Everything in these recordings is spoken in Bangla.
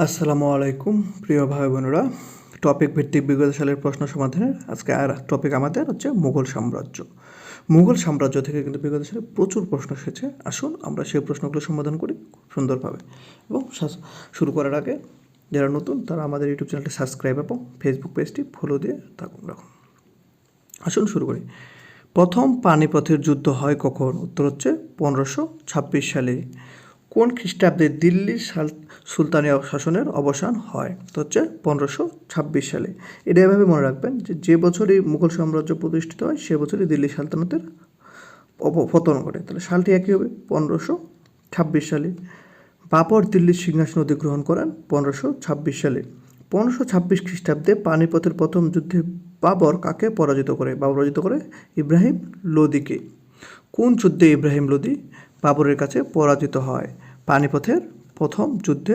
আসসালামু আলাইকুম, প্রিয় ভাই বোনেরা। টপিক ভিত্তিক বিগত সালের প্রশ্ন সমাধানের আজকে আর টপিক আমাদের হচ্ছে মুঘল সাম্রাজ্য। মুঘল সাম্রাজ্য থেকে কিন্তু বিগত সালে প্রচুর প্রশ্ন এসেছে। আসুন আমরা সেই প্রশ্নগুলো সমাধান করি খুব সুন্দরভাবে। এবং শুরু করার আগে যারা নতুন, তারা আমাদের ইউটিউব চ্যানেলটি সাবস্ক্রাইব এবং ফেসবুক পেজটি ফলো দিয়ে থাকুন, রাখুন। আসুন শুরু করি। প্রথম পানিপথের যুদ্ধ হয় কখন? উত্তর হচ্ছে পনেরোশো ছাব্বিশ সালে। কোন খ্রিস্টাব্দে দিল্লির সাল- সুলতানি শাসনের অবসান হয়? তো হচ্ছে পনেরোশো ছাব্বিশ সালে। এটা এভাবে মনে রাখবেন যে যে বছরই মুঘল সাম্রাজ্য প্রতিষ্ঠিত হয়, সে বছরই দিল্লি সালতানাতের পতন ঘটে। তাহলে সালটি একই হবে, পনেরোশো ছাব্বিশ সালে। বাবর দিল্লির সিংহাসন অধিগ্রহণ করেন পনেরোশো ছাব্বিশ সালে। পনেরোশো ছাব্বিশ খ্রিস্টাব্দে পানিপথের প্রথম যুদ্ধে বাবর কাকে পরাজিত করে? বাবর পরাজিত করে ইব্রাহিম লোদিকে। কোন যুদ্ধে ইব্রাহিম লোদি? বাবরের কাছে পরাজিত হয়। পানিপথের প্রথম যুদ্ধে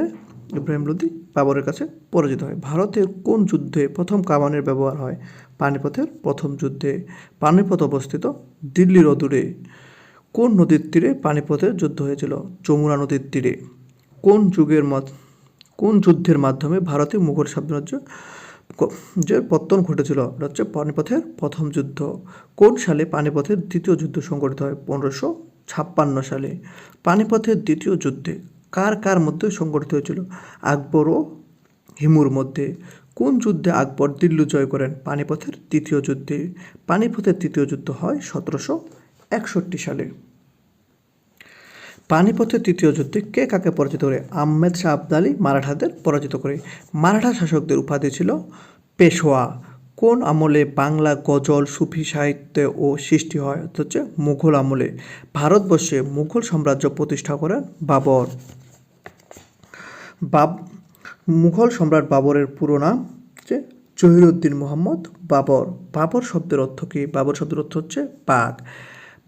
ইব্রাহিম লোদি বাবরের কাছে পরাজিত হয়। ভারতের কোন যুদ্ধে প্রথম কামানের ব্যবহার হয়? পানিপথের প্রথম যুদ্ধে পানিপথ অবস্থিত দিল্লির অদূরে। কোন নদীর তীরে পানিপথের যুদ্ধ হয়েছিল? যমুনা নদীর তীরে। কোন যুগের কোন যুদ্ধের মাধ্যমে ভারতে মুঘল সাম্রাজ্য যে পত্তন ঘটেছিল? হচ্ছে পানিপথের প্রথম যুদ্ধ। কোন সালে পানিপথের দ্বিতীয় যুদ্ধ সংঘটিত হয়? পনেরোশো ছাপ্পান্ন সালে। পানিপথের দ্বিতীয় যুদ্ধে কার কার মধ্যে সংঘটিত হয়েছিল? আকবর ও হিমুর মধ্যে। কোন যুদ্ধে আকবর দিল্লি জয় করেন? পানিপথের তৃতীয় যুদ্ধে। পানিপথের তৃতীয় যুদ্ধ হয় সতেরোশো একষট্টি সালে। পানিপথের তৃতীয় যুদ্ধে কে কাকে পরাজিত করে? আহমেদ শাহ আবদালি মারাঠাদের পরাজিত করে। মারাঠা শাসকদের উপাধি ছিল পেশোয়া। কোন আমলে বাংলা গজল, সুফি সাহিত্যে ও সৃষ্টি হয়? হচ্ছে মুঘল আমলে। ভারতবর্ষে মুঘল সাম্রাজ্য প্রতিষ্ঠা করেন বাবর। বাব, মুঘল সম্রাট বাবরের পুরো নাম হচ্ছে জহিরুদ্দিন মোহাম্মদ বাবর। বাবর শব্দের অর্থ কী? বাবর শব্দের অর্থ হচ্ছে বাঘ।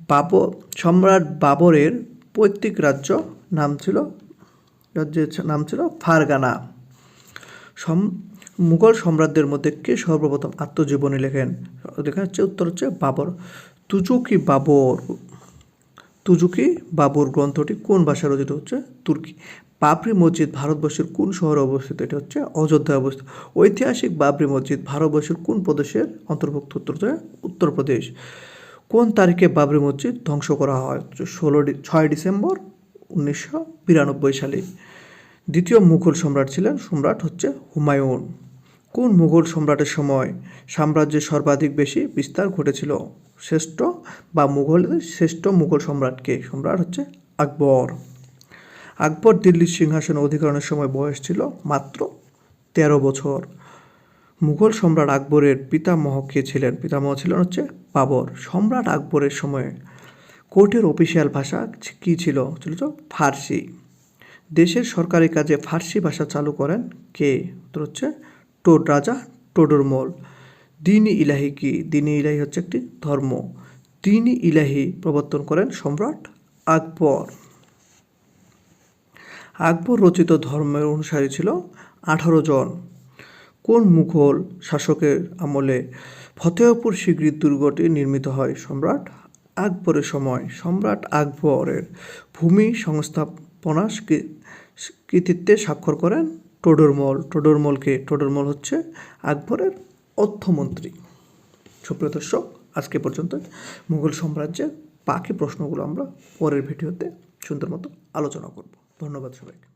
বাবর সম্রাট বাবরের পৈতৃক রাজ্য নাম ছিল, রাজ্যের নাম ছিল ফারগানা। সম মুঘল সম্রাটদের মধ্যে কে সর্বপ্রথম আত্মজীবনী লেখেন? লেখা হচ্ছে উত্তর হচ্ছে বাবর। তুজুকি বাবর। তুজুকি বাবর গ্রন্থটি কোন ভাষায় রচিত হচ্ছে? তুর্কি। বাবরি মসজিদ ভারতবর্ষের কোন শহরে অবস্থিত? এটা হচ্ছে অযোধ্যায় অবস্থিত। ঐতিহাসিক বাবরি মসজিদ ভারতবর্ষের কোন প্রদেশের অন্তর্ভুক্ত? উত্তর হচ্ছে উত্তরপ্রদেশ। কোন তারিখে বাবরি মসজিদ ধ্বংস করা হয়? ষোলো ছয় ডিসেম্বর উনিশশো বিরানব্বই সালে। দ্বিতীয় মুঘল সম্রাট ছিলেন, সম্রাট হচ্ছে হুমায়ুন। কোন মুঘল সম্রাটের সময় সাম্রাজ্যের সর্বাধিক বেশি বিস্তার ঘটেছিল? শ্রেষ্ঠ বা মুঘলদের শ্রেষ্ঠ মুঘল সম্রাটকে সম্রাট হচ্ছে আকবর। আকবর দিল্লির সিংহাসন অধিকরণের সময় বয়স ছিল মাত্র তেরো বছর। মুঘল সম্রাট আকবরের পিতামহ কে ছিলেন? পিতামহ ছিলেন হচ্ছে বাবর। সম্রাট আকবরের সময়ে কোর্টের অফিসিয়াল ভাষা কী ছিল? ছিল তো ফার্সি। দেশের সরকারি কাজে ফার্সি ভাষা চালু করেন কে? উত্তর হচ্ছে টোড রাজা টোডরমল দিনী ইলাহি কি? দিনী ইলাহি হচ্ছে একটি ধর্ম। দিনী ইলাহি প্রবর্তন করেন সম্রাট আকবর। আকবর রচিত ধর্মের অনুসারী ছিল আঠারো জন। কোন মুঘল শাসকের আমলে ফতেহপুর শিগগির দুর্গটি নির্মিত হয়? সম্রাট আকবরের সময়। সম্রাট আকবরের ভূমি সংস্থাপনা কৃতিত্বে স্বাক্ষর করেন টোডরমল টোডরমলকে টোডরমল হচ্ছে আকবরের অর্থমন্ত্রী। সুপ্রিয় দর্শক, আজকে পর্যন্ত মুঘল সাম্রাজ্যের বাকি প্রশ্নগুলো আমরা পরের ভিডিওতে সুন্দর মতো আলোচনা করব। ধন্যবাদ সবাইকে।